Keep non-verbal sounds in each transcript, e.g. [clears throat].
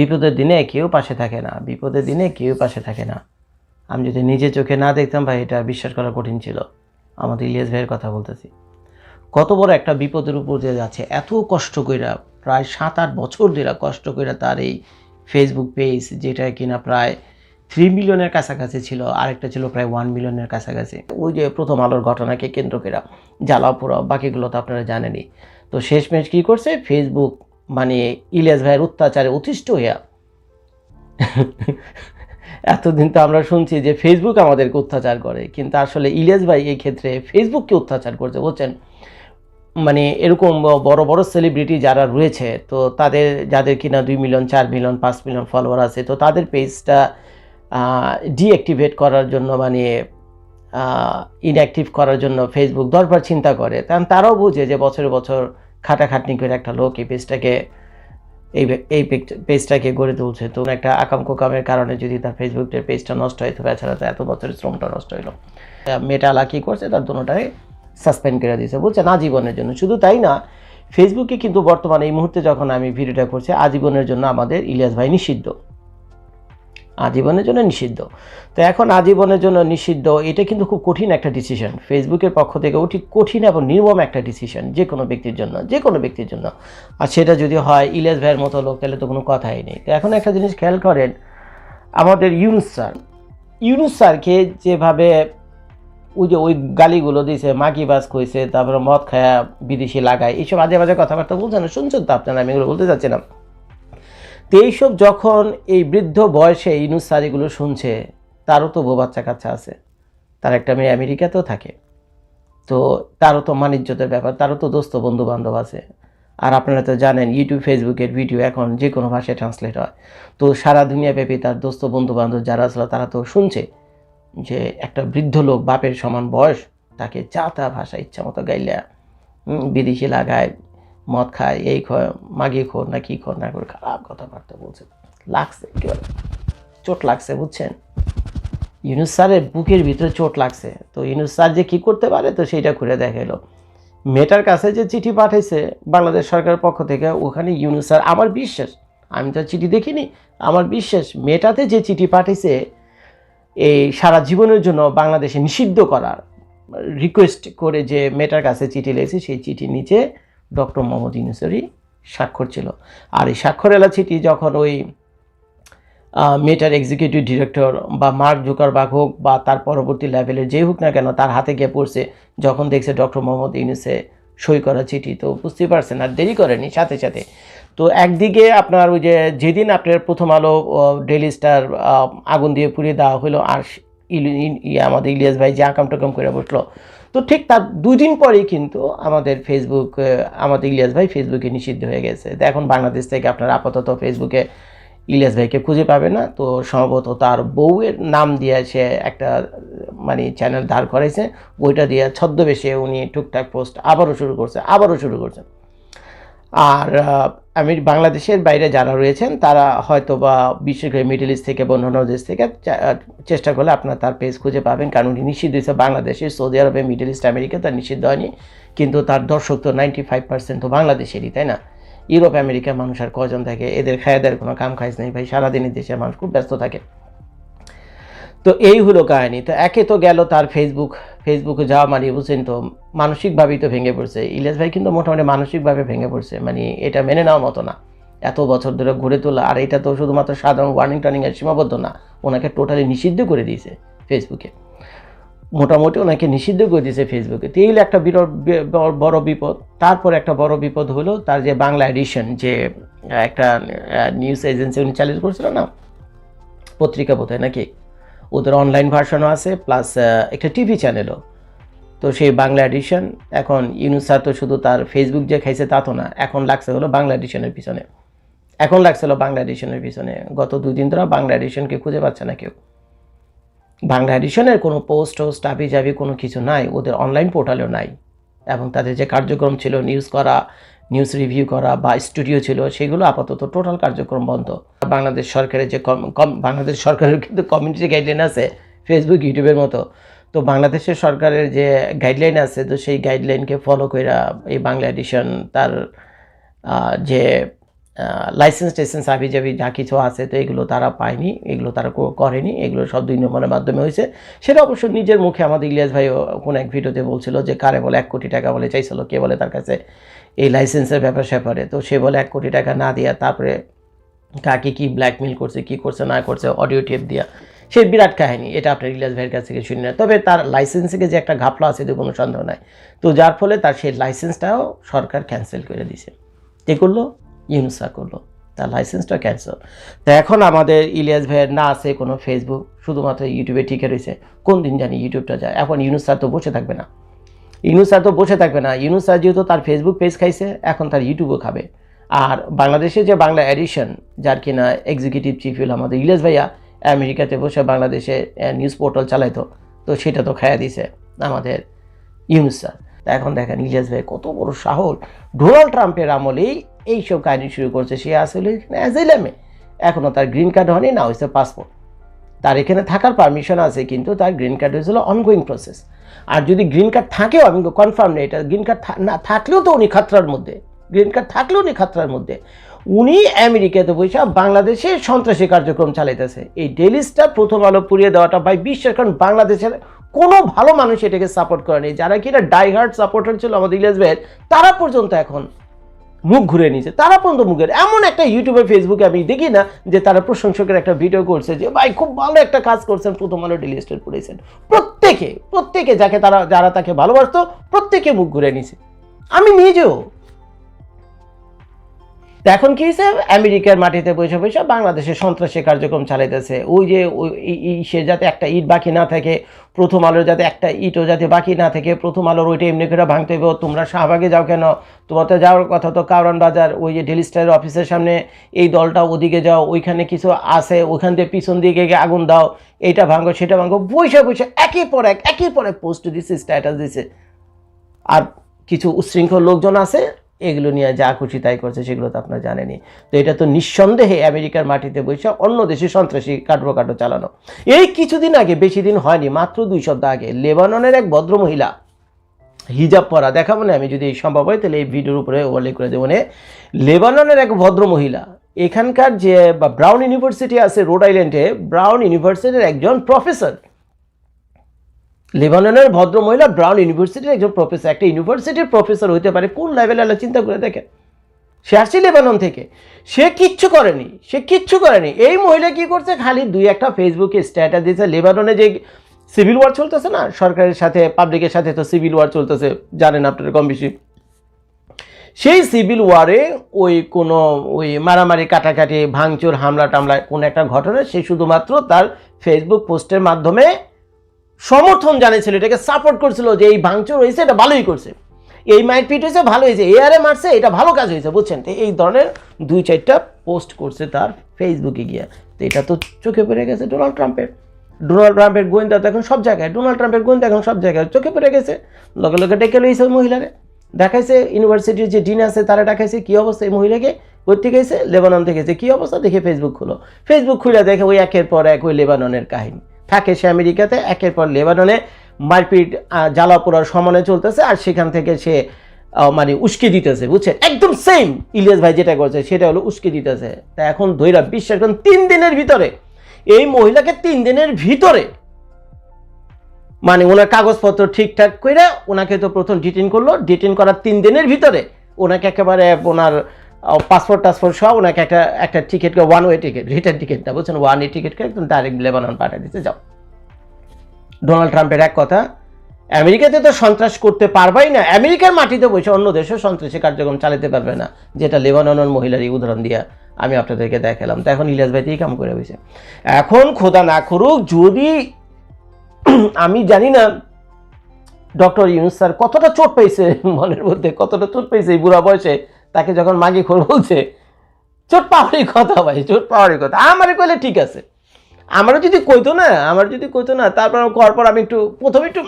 বিপদের দিনে কেউ পাশে থাকে না, বিপদের দিনে কেউ পাশে থাকে না। আমি যদি নিজে চোখে না দেখতাম ভাই, এটা বিশ্বাস করা কঠিন ছিল। আমাদের ইলিয়াস ভাইয়ের কথা বলতেছি। কত বড় একটা বিপদের উপর দিয়ে যাচ্ছে। এত কষ্ট কইরা, প্রায় সাত আট বছর ধরে কষ্ট কইরা তার এই ফেসবুক পেজ যেটা কিনা প্রায় থ্রি মিলিয়নের কাছাকাছি ছিল, আরেকটা ছিল প্রায় ওয়ান মিলিয়নের কাছাকাছি। ওই যে প্রথম আলোর ঘটনাকে কেন্দ্র করে জ্বালাপুরা বাকিগুলো তো আপনারা জানেনই। তো শেষমেশ কী করছে? ফেসবুক মানে ইলিয়াস ভাইয়ের অত্যাচারে অতিষ্ঠ হইয়া। এতদিন তো আমরা শুনছি যে ফেসবুক আমাদেরকে অত্যাচার করে, কিন্তু আসলে ইলিয়াস ভাই এই ক্ষেত্রে ফেসবুককে অত্যাচার করছে বলছেন মানে এরকম বড় বড় সেলিব্রিটি যারা রয়েছে, তো তাদের, যাদের কিনা দুই মিলিয়ন চার মিলিয়ন পাঁচ মিলিয়ন ফলোয়ার আছে, তো তাদের পেজটা ডিঅ্যাক্টিভেট করার জন্য মানে ইনঅ্যাক্টিভ করার জন্য ফেসবুক দরবার চিন্তা করে। কারণ তারাও বুঝে যে বছরে বছর খাটাখাটনি করে একটা লোক এই পেজটাকে, এই এই পেজটাকে গড়ে তুলছে। তো একটা আকাম কোকামের কারণে যদি তার ফেসবুকের পেজটা নষ্ট হয়, তো বেচারা এত বছরের শ্রমটা নষ্ট হলো মেটালা কী করছে? তার দুটাই সাসপেন্ড করে দিয়েছে। বলছে, না, জীবনের জন্য। শুধু তাই না ফেসবুকে কিন্তু বর্তমানে এই মুহূর্তে যখন আমি ভিডিওটা করছি, আজীবনের জন্য আমাদের ইলিয়াস ভাই নিষিদ্ধ। আজীবনের জন্য নিষিদ্ধ। তো এখন আজীবনের জন্য নিষিদ্ধ, এটা কিন্তু খুব কঠিন একটা ডিসিশন ফেসবুকের পক্ষ থেকে ওটি কঠিন এবং নির্মম একটা ডিসিশন যে কোনো ব্যক্তির জন্য যে কোনো ব্যক্তির জন্য। আর সেটা যদি হয় ইলিয়াস ভাইয়ের মতো লোক, তাহলে তো কোনো কথাই নেই। তো এখন একটা জিনিস খেয়াল করেন, আমাদের ইউনুস স্যার, ইউনুস স্যারকে যেভাবে ওই যে ওই গালিগুলো দিয়েছে মাকি বাস কইছে, তারপরে মদ খায়া বিদেশি লাগায়, এইসব আজে বাজে কথাবার্তা বলছেন না? শুনছেন তো আপনারা? আমি এগুলো বলতে চাচ্ছিলাম। তো এইসব যখন এই বৃদ্ধ বয়সে ইনুস স্যার এগুলো শুনছে, তারও তো বউ বাচ্চা কাচ্চা আছে। তার একটা মেয়ে আমেরিকাতেও থাকে। তো তারও তো মানিজ্যতের ব্যাপার, তারও তো দোস্ত বন্ধু বান্ধব আছে। আর আপনারা তো জানেন ইউটিউব ফেসবুকের ভিডিও এখন যে কোনো ভাষায় ট্রান্সলেট হয়। তো সারা দুনিয়াব্যাপী তার দোস্ত বন্ধু বান্ধব যারা আসলো তারা তো শুনছে যে একটা বৃদ্ধ লোক বাপের সমান বয়স, তাকে যা তা ভাষা ইচ্ছা মতো গাইলে বিদেশি লাগায় মদ খায়, এই খয় মাগিয়ে খোর না কি খোর না করে খারাপ কথাবার্তা বলছে। লাগছে, কি বলে? চোট লাগছে, বুঝছেন? ইউনুস স্যারের বুকের ভিতরে চোট লাগছে। তো ইউনুস স্যার যে কী করতে পারে, তো সেইটা করে দেখাইলো মেটার কাছে যে চিঠি পাঠাইছে বাংলাদেশ সরকারের পক্ষ থেকে, ওখানে ইউনুস স্যার, আমার বিশ্বাস, আমি তো চিঠি দেখিনি, আমার বিশ্বাস মেটাতে যে চিঠি পাঠিয়েছে এই সারা জীবনের জন্য বাংলাদেশে নিষিদ্ধ করার রিকোয়েস্ট করে যে মেটার কাছে চিঠি লেগেছে সেই চিঠির নিচে ডক্টর মোহাম্মদ ইউনুসেরই স্বাক্ষর ছিল। আর এই স্বাক্ষরেলা চিঠি যখন ওই মেটার এক্সিকিউটিভ ডিরেক্টর বা মার্ক জুকারবার্গ হোক বা তার পরবর্তী লেভেলের যেই হোক না কেন তার হাতে গিয়ে পড়ছে, যখন দেখছে ডক্টর মোহাম্মদ ইউনুসে সই করা চিঠি, তো বুঝতেই পারছেন আর দেরি করেনি, সাথে সাথে। তো একদিকে আপনার ওই যে যেদিন আপনার প্রথম আলো ডেলি স্টার আগুন দিয়ে পুড়িয়ে দেওয়া হলো, আর আমাদের ইলিয়াস ভাই যে আকাম টাকাম করে বসল তো ঠিক তার দুই দিন পরেই কিন্তু আমাদের ফেসবুক আমাদের ইলিয়াস ভাই ফেসবুকে নিষিদ্ধ হয়ে গেছে। তো এখন বাংলাদেশ থেকে আপনার আপাতত ফেসবুকে ইলিয়াস ভাইকে খুঁজে পাবে না। তো সম্ভবত তার বউয়ের নাম দিয়ে সে একটা মানে চ্যানেল দাঁড় করাইছে। ওইটা দিয়ে ছদ্মবেশে উনি টুকটাক পোস্ট আবারও শুরু করছে, আবারও শুরু করছেন আর আমি বাংলাদেশের বাইরে যারা রয়েছেন, তারা হয়তো বা বিশেষ করে মিডল ইস্ট থেকে বা অন্যান্য দেশ থেকে চেষ্টা করলে আপনারা তার পেজ খুঁজে পাবেন। কারণ উনি নিষিদ্ধ হয়েছে বাংলাদেশে, সৌদি আরবে মিডল ইস্ট আমেরিকা তার নিষিদ্ধ হয়নি। কিন্তু তার দর্শক তো নাইনটি ফাইভ পার্সেন্ট তো বাংলাদেশেরই, তাই না? ইউরোপ, আমেরিকার মানুষ আর কজন থাকে? এদের খায়াদের কোনো কাম খাইজ নেই ভাই। সারাদিনই দেশের মানুষ খুব ব্যস্ত থাকে। তো এই হলো কাহিনী। তো একে তো গেল তার ফেসবুক ফেসবুকে যাওয়া মানে বুঝছেন তো, মানসিকভাবেই তো ভেঙে পড়ছে। ইলিয়াস ভাই কিন্তু মোটামুটি মানসিকভাবে ভেঙে পড়ছে মানে এটা মেনে নেওয়ার মতো না। এত বছর ধরে ঘুরে তোলা, আর এটা তো শুধুমাত্র সাধারণ ওয়ার্নিং টার্নিংয়ের সীমাবদ্ধ না, ওনাকে টোটালি নিষিদ্ধ করে দিয়েছে ফেসবুকে মোটামুটি ওনাকে নিষিদ্ধ করে দিয়েছে ফেসবুকে তো এই একটা বিরল বড়- বিপদ। তারপর একটা বড় বিপদ হলো তার যে বাংলা এডিশন যে, একটা নিউজ এজেন্সি উনি চ্যালেঞ্জ করছিল না? পত্রিকা বোধ হয় নাকি? ওদের অনলাইন ভার্সনও আছে প্লাস একটা টিভি চ্যানেলও তো সেই বাংলা এডিশন এখন ইউনুসা তো শুধু তার ফেসবুক যে খাইছে তা তো না, এখন লাগছে হলো বাংলা এডিশনের পিছনে। এখন লাগছে হলো বাংলা এডিশনের পিছনে। গত দুই দিন ধরে বাংলা এডিশনকে খুঁজে পাচ্ছে না কেউ। বাংলা এডিশনের কোনো পোস্ট টোস্ট আবি যাবি কোনো কিছু নাই, ওদের অনলাইন পোর্টালেও নাই। এবং তাদের যে কার্যক্রম ছিল নিউজ করা নিউজ রিভিউ করা বা স্টুডিও ছিল, সেগুলো আপাতত টোটাল কার্যক্রম বন্ধ। বাংলাদেশ সরকারের যে কম বাংলাদেশ সরকারের কিন্তু কমিউনিটি গাইডলাইন আছে ফেসবুক ইউটিউবের মতো। তো বাংলাদেশের সরকারের যে গাইডলাইন আছে, তো সেই গাইডলাইনকে ফলো করে এই বাংলা এডিশন তার যে লাইসেন্স টাইসেন্স আবি যাবি যা কিছু আছে, তো এগুলো তারা পায়নি, এগুলো তারা করেনি, এগুলো সব দুই নম্বরের মাধ্যমে হয়েছে সেটা অবশ্য নিজের মুখে আমাদের ইলিয়াস ভাই কোনো এক ভিডিওতে বলছিল যে, কারে বলে এক কোটি টাকা বলে, চাইছিল কে বলে তার কাছে? এই লাইসেন্সের ব্যাপার স্যাপারে তো সে বলে, এক কোটি টাকা না দিয়া, তারপরে কাকে কি ব্ল্যাকমেল করছে, কি করছে, না করছে অডিও টেপ দিয়া। সে বিরাট কাহিনী, এটা আপনার ইলিয়াস ভাইয়ের কাছ থেকে শুনে নেয়। তবে তার লাইসেন্সে যে একটা ঘাপলা আছে, এতে কোনো সন্দেহ নাই। তো যার ফলে তার সেই লাইসেন্সটাও সরকার ক্যান্সেল করে দিছে। কে করল? ইউনুসা করল। তার লাইসেন্সটা ক্যান্সেল তো এখন আমাদের ইলিয়াস ভাইয়ের না আছে কোনো ফেসবুক শুধুমাত্র ইউটিউবে টিকে রয়েছে। কোন দিন জানি ইউটিউবটা যায়। এখন ইউনুসা তো বসে থাকবে না। ইউনুসা তো বসে থাকবে না। ইউনুসা যেহেতু তার ফেসবুক পেজ খাইছে, এখন তার ইউটিউবও খাবে। আর বাংলাদেশে যে বাংলা এডিশন যার কিনা এক্সিকিউটিভ চিফ হলো আমাদের ইলিয়াস ভাইয়া, আমেরিকাতে বসে বাংলাদেশে নিউজ পোর্টাল চালাইতো। তো সেটা তো খায়া দিছে আমাদের ইউনুস স্যার এখন দেখেন ইলিয়াস ভাই কত বড় সাহস। ডোনাল্ড ট্রাম্পের আমলেই এইসব কাহিনী শুরু করছে। সে আসলে অ্যাজেলামে এখনও তার গ্রিন কার্ড হয়নি, না হয়েছে পাসপোর্ট তার এখানে থাকার পারমিশন আছে, কিন্তু তার গ্রিন কার্ড হয়েছিল অনগোয়িং প্রসেস আর যদি গ্রিন কার্ড থাকেও, আমি কনফার্ম নেই, এটা গ্রিন কার্ড না, থাকলেও তো উনি খাতরার মধ্যে। গ্রিন কার্ড থাকলেও উনি খাতরার মধ্যে। উনি আমেরিকাতে বসে বাংলাদেশে সন্ত্রাসী কার্যক্রম চালাইতেছে। এই ডেলি স্টার প্রথম আলো পুড়িয়ে দেওয়াটা ভাই বিশ্বের, কারণ বাংলাদেশের কোনো ভালো মানুষ এটাকে সাপোর্ট করেনি। যারা কি কিনা ডাইহার্ট সাপোর্টার ছিল আমাদের ইলিয়াস ভাইয়ের তারা পর্যন্ত এখন মুখ ঘুরে নিয়েছে, তারা পর্যন্ত মুখের এমন একটা ইউটিউবে, ফেসবুকে আমি দেখি না যে তারা প্রশংসকের একটা ভিডিও করছে যে, ভাই, খুব ভালো একটা কাজ করছেন, প্রথম আলো ডেলি স্টার পড়েছেন। প্রত্যেকে প্রত্যেকে যাকে তারা যারা তাকে ভালোবাসত, প্রত্যেকে মুখ ঘুরে নিয়েছে। আমি নিজেও তো এখন কি হয়েছে? আমেরিকার মাটিতে বসে বসে বাংলাদেশে সন্ত্রাসী কার্যক্রম চালাইতেছে। ওই যে সে যাতে একটা ইট বাকি না থাকে, প্রথম আলোর যাতে একটা ইটও যাতে বাকি না থাকে, প্রথম আলোর ওইটা এমনি করে ভাঙতে হবে। তোমরা শাহবাগে যাও কেন? তোমার তো যাওয়ার কথা তো কারণ বাজার, ওই যে ডেলি অফিসের সামনে এই দলটা ওদিকে যাও, ওইখানে কিছু আছে ওইখান দিয়ে পিছন দিকে গিয়ে আগুন দাও এটা ভাঙো, সেটা ভাঙো, বসে বসে একের পর এক, একের পর এক পোস্ট দিছে স্ট্যাটাস দিছে। আর কিছু উচ্ছৃঙ্খল লোকজন আছে এগুলো নিয়ে যা খুশি তাই করছে, সেগুলো তো আপনারা জানেনই তো এটা তো নিঃসন্দেহে আমেরিকার মাটিতে বসে অন্য দেশে সন্ত্রাসী কাটো চালানো এই কিছুদিন আগে, বেশি দিন হয়নি, মাত্র দুই সপ্তাহ আগে, লেবাননের এক ভদ্রমহিলা হিজাব পরা দেখাবো না আমি যদি সম্ভব হয়, তাহলে এই ভিডিওর উপরে উল্লেখ করে দেবো নে। লেবাননের এক ভদ্রমহিলা, এখানকার যে ব্রাউন ইউনিভার্সিটি আছে রোড আইল্যান্ডে ব্রাউন ইউনিভার্সিটির একজন প্রফেসর লেবাননের ভদ্রমহিলা ব্রাউন ইউনিভার্সিটির একজন প্রফেসর, একটা ইউনিভার্সিটির প্রফেসর হতে পারে, কোন লেভেলে আলো চিন্তা করে দেখেন? সে আসছে লেবানন থেকে, সে কিচ্ছু করেনি, সে কিচ্ছু করেনি। এই মহিলা কি করছে? খালি দুই একটা ফেসবুকে স্ট্যাটাস দিয়েছে, লেবাননে যে সিভিল ওয়ার চলতেছে না, সরকারের সাথে পাবলিকের সাথে তো সিভিল ওয়ার চলতেছে, জানেন আপনারা কম বেশি। সেই সিভিল ওয়ারে ওই কোনো, ওই মারামারি, কাটাকাটি, ভাঙচুর হামলা টামলা কোনো একটা ঘটনা, সে শুধুমাত্র তার ফেসবুক পোস্টের মাধ্যমে সমর্থন জানিয়েছিল, এটাকে সাপোর্ট করছিল যে এই ভাঙচুর হয়েছে, এটা ভালোই করছে। এই মাইটপিট হয়েছে, ভালো হয়েছে। এআরে মারছে, এটা ভালো কাজ হয়েছে, বুঝছেন? তো এই ধরনের দুই চারটা পোস্ট করছে তার ফেসবুকে গিয়ে। তো এটা তো চোখে পড়ে গেছে ডোনাল্ড ট্রাম্পের ডোনাল্ড ট্রাম্পের গোয়েন্দা তো এখন সব জায়গায় ডোনাল্ড ট্রাম্পের গোয়েন্দা এখন সব জায়গায় চোখে পড়ে গেছে। লগে লগে ডেকে লইছে ওই মহিলারে। দেখাইছে ইউনিভার্সিটির যে ডিন আছে, তারা দেখাইছে কি অবস্থা এই মহিলাকে করতে গেছে? লেবানন থেকে গেছে। কি অবস্থা? দেখে ফেসবুক খুলো। ফেসবুক খুলে দেখে ওই একের পর এক ওই লেবাননের কাহিনী। থাকে সে আমেরিকাতে, একের পর লেবাননে মারপিট জ্বালা পোড়ার সমানে চলতেছে আর সেখান থেকে সে মানে উস্কে দিতেছে, বুঝছেন? একদম সেম ইলিয়াস ভাই যেটা করছে, সেটা হলো উস্কে দিতেছে। তা এখন ধৈরা বিশ্বাস করেন, তিন দিনের ভিতরে, এই মহিলাকে তিন দিনের ভিতরে মানে ওনার কাগজপত্র ঠিকঠাক করে ওনাকে তো প্রথম ডিটেন করল। ডিটেন করার তিন দিনের ভিতরে, ওনাকে একেবারে ওনার পাসপোর্ট টাসপোর্ট সব ওনাকে একটা একটা ticket one way ticket return টিকিটটা বুঝছেন? ওয়ান ওয়ে টিকিট করে একদম ডাইরেক্ট লেবানন পাঠিয়ে দিতে, যাও। ডোনাল্ড ট্রাম্পের এক কথা, আমেরিকাতে তো সন্ত্রাস করতে পারবাই না। আমেরিকার মাটিতে বসে অন্য দেশেও সন্ত্রাসী কার্যক্রম চালাতে পারবে না, যেটা লেবাননের মহিলারই উদাহরণ দিয়া আমি আপনাদেরকে দেখালাম। তো এখন ইলিয়াস ভাইতেই কাম করে বসে। এখন খোদা না করুক, যদি [clears throat] আমি জানি না, ডক্টর ইউনুস স্যার কতটা চোট পেয়েছে মনের মধ্যে, কতটা চোট পেয়েছে এই বুড়া বয়সে তাকে যখন মাগি খোর বলছে, চোট পাওয়ারই কথা ভাই, চোট পাওয়ারই কথা। আমারে কইলে ঠিক আছে। আমারও যদি কইতো না আমার যদি কইতো না, তারপর করার পর আমি একটু, প্রথমে একটু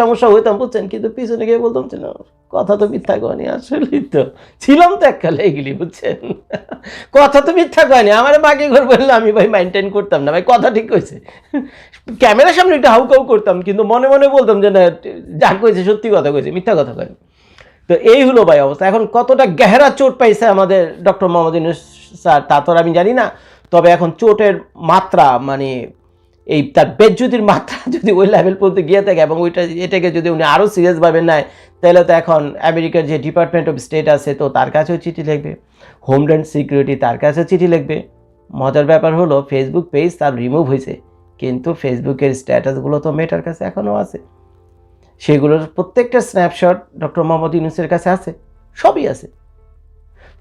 সমস্যা হইতাম, বুঝছেন? কিন্তু পিছনে গিয়ে বলতাম যে, না, কথা তো মিথ্যা কয়নি আসলেই তো। ছিলাম তো এককালে এগুলি, বুঝছেন? কথা তো মিথ্যা কয়নি আমার মাকে ঘর বললে আমি ভাই মেনটেন করতাম না। ভাই, কথা ঠিক কইছে। ক্যামেরার সামনে একটু হাউকাউ করতাম, কিন্তু মনে মনে বলতাম যে, না, যা কইছে সত্যি কথা কইছে, মিথ্যা কথা কয়নি তো এই হলো ভাই অবস্থা। এখন কতটা গেহরা চোট পাইছে আমাদের ডক্টর মোহাম্মদ ইউনুস স্যার, তা তো আমি জানি না। তবে এখন চোটের মাত্রা মানে এই তার বেজ্জুতির মাত্রা [laughs] যদি ওই লেভেল পর্যন্ত গিয়ে থাকে এবং ওইটা, এটাকে যদি উনি আরও সিরিয়াসভাবে নেয়, তাহলে তো এখন আমেরিকার যে ডিপার্টমেন্ট অফ স্টেট আছে তো তার কাছেও চিঠি লিখবে। হোমল্যান্ড সিকিউরিটি তার কাছেও চিঠি লিখবে। মজার ব্যাপার হলো ফেসবুক পেজ তার রিমুভ হয়েছে। কিন্তু ফেসবুকের স্ট্যাটাসগুলো তো মেটার কাছে এখনও আছে। সেগুলোর প্রত্যেকটা স্ন্যাপশট ডক্টর মোহাম্মদ ইউনুসের কাছে আছে, সবই আছে।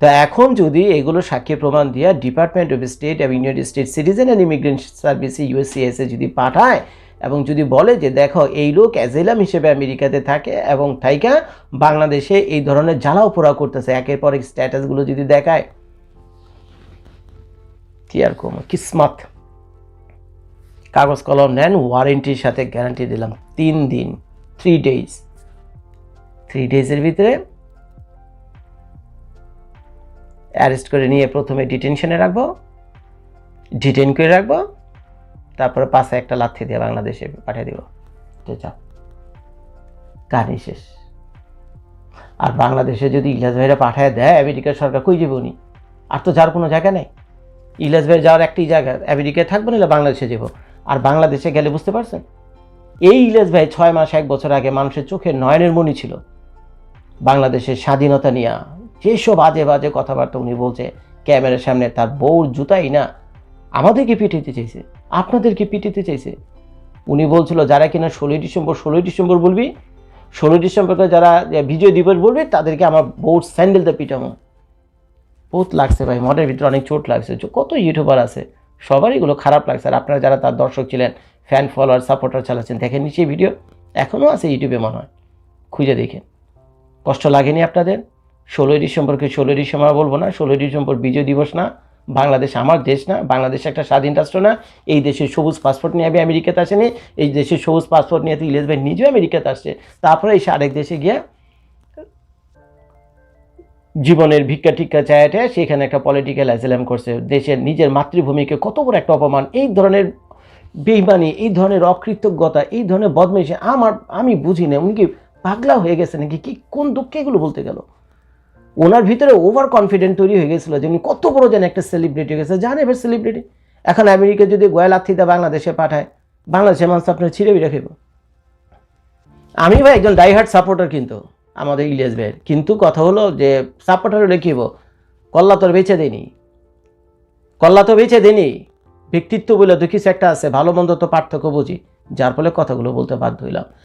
তো এখন যদি এগুলো সাক্ষী প্রমাণ দিয়ে ডিপার্টমেন্ট অফ স্টেট এবং United State citizen and immigration সার্ভিসে ইউএসসিএসে যদি পাঠায় এবং যদি বলে যে, দেখো, এই লোক অ্যাজেলাম হিসেবে আমেরিকাতে থাকে এবং থাইকা বাংলাদেশে এই ধরনের জ্বালাও পোড়া করতেছে, একের পর এক স্ট্যাটাসগুলো যদি দেখায়। কি আর কম, কিসমাত। কাগজ, কলম নেন ওয়ারেন্টির সাথে গ্যারান্টি দিলাম, তিন দিন। থ্রি ডেজ থ্রি ডেজের ভিতরে অ্যারেস্ট করে নিয়ে প্রথমে ডিটেনশনে রাখব। ডিটেন করে রাখব। তারপরে পাশে একটা লাথি দিয়ে বাংলাদেশে পাঠিয়ে দিব। তো যাও। কাহিনী শেষ। আর বাংলাদেশে যদি ইলিয়াস ভাইরা পাঠায় দেয়, আমেরিকার সরকার কই যাবে উনি? আর তো যার কোনো জায়গা নেই। ইলিয়াস ভাই যাওয়ার একটি জায়গা, আমেরিকায় থাকব না বাংলাদেশে যাব। আর বাংলাদেশে গেলে বুঝতে পারছেন? এই ইলিয়াস ভাই ছয় মাস, এক বছর আগে মানুষের চোখে নয়নের মণি ছিল। বাংলাদেশের স্বাধীনতা নিয়ে যেসব বাজে বাজে কথাবার্তা উনি বলছে, ক্যামেরার সামনে তার বউর জুতাই না, আমাদেরকে পিটিতে চাইছে, আপনাদেরকে পিটিতে চাইছে। উনি বলছিল, যারা কিনা ষোলোই ডিসেম্বর ষোলোই ডিসেম্বর বলবি, ষোলোই ডিসেম্বরকে যারা বিজয় দিবস বলবে, তাদেরকে আমার বউর স্যান্ডেল দিয়ে পিটামো বহুত লাগছে ভাই, মনের ভিতরে অনেক চোট লাগছে। কত ইউটিউবার আছে সবারই এগুলো খারাপ লাগছে আর আপনারা যারা তার দর্শক ছিলেন ফ্যান ফলোয়ার সাপোর্টার চালাচ্ছেন, দেখেন নিশ্চয়ই ভিডিও এখনও আছে ইউটিউবে মনে হয়। খুঁজে দেখেন। কষ্ট লাগেনি আপনাদের? ষোলোই ডিসেম্বরকে ষোলোই ডিসেম্বর বলব না, ষোলোই ডিসেম্বর বিজয় দিবস না, বাংলাদেশ আমার দেশ না, বাংলাদেশ একটা স্বাধীন রাষ্ট্র না, এই দেশের সবুজ পাসপোর্ট নিয়ে আমি আমেরিকাতে আসেনি, এই দেশের সবুজ পাসপোর্ট নিয়ে তো ইলিয়াস ভাই নিজেও আমেরিকাতে আসছে। তারপরে এসে আরেক দেশে গিয়ে জীবনের ভিক্ষা টিক্ষা চায়াটে সেখানে একটা পলিটিক্যাল অ্যাসেলাম করছে। দেশের নিজের মাতৃভূমিকে কত বড় একটা অপমান। এই ধরনের বেইমানি, এই ধরনের অকৃতজ্ঞতা, এই ধরনের বদমেশি আমার, আমি বুঝি না। উনি কি পাগলা হয়ে গেছে নাকি? কি, কোন দুঃখে এগুলো বলতে গেল? ওনার ভিতরে ওভার কনফিডেন্ট তৈরি হয়ে গেছিল যে উনি কত বড় যেন একটা সেলিব্রিটি হয়ে গেছে। জানে এবার সেলিব্রিটি এখন আমেরিকা যদি গোয়া লাথিতে বাংলাদেশে পাঠায়, বাংলাদেশের মানুষ আপনার ছিঁড়ে বিড়ে খেব আমি ভাই একজন ডাইহার্ট সাপোর্টার কিন্তু। আমাদের ইলিয়াস ভাইয়ের। কিন্তু কথা হলো যে সাপোর্টার লিখিব কল্লা তোর বেছে দেনি কল্লা তো বেছে দেনি ব্যক্তিত্ব বলে তো কিছু একটা আছে, ভালো মন্দ তো পার্থক্য বুঝি। যার ফলে কথাগুলো বলতে বাধ্য হইলাম।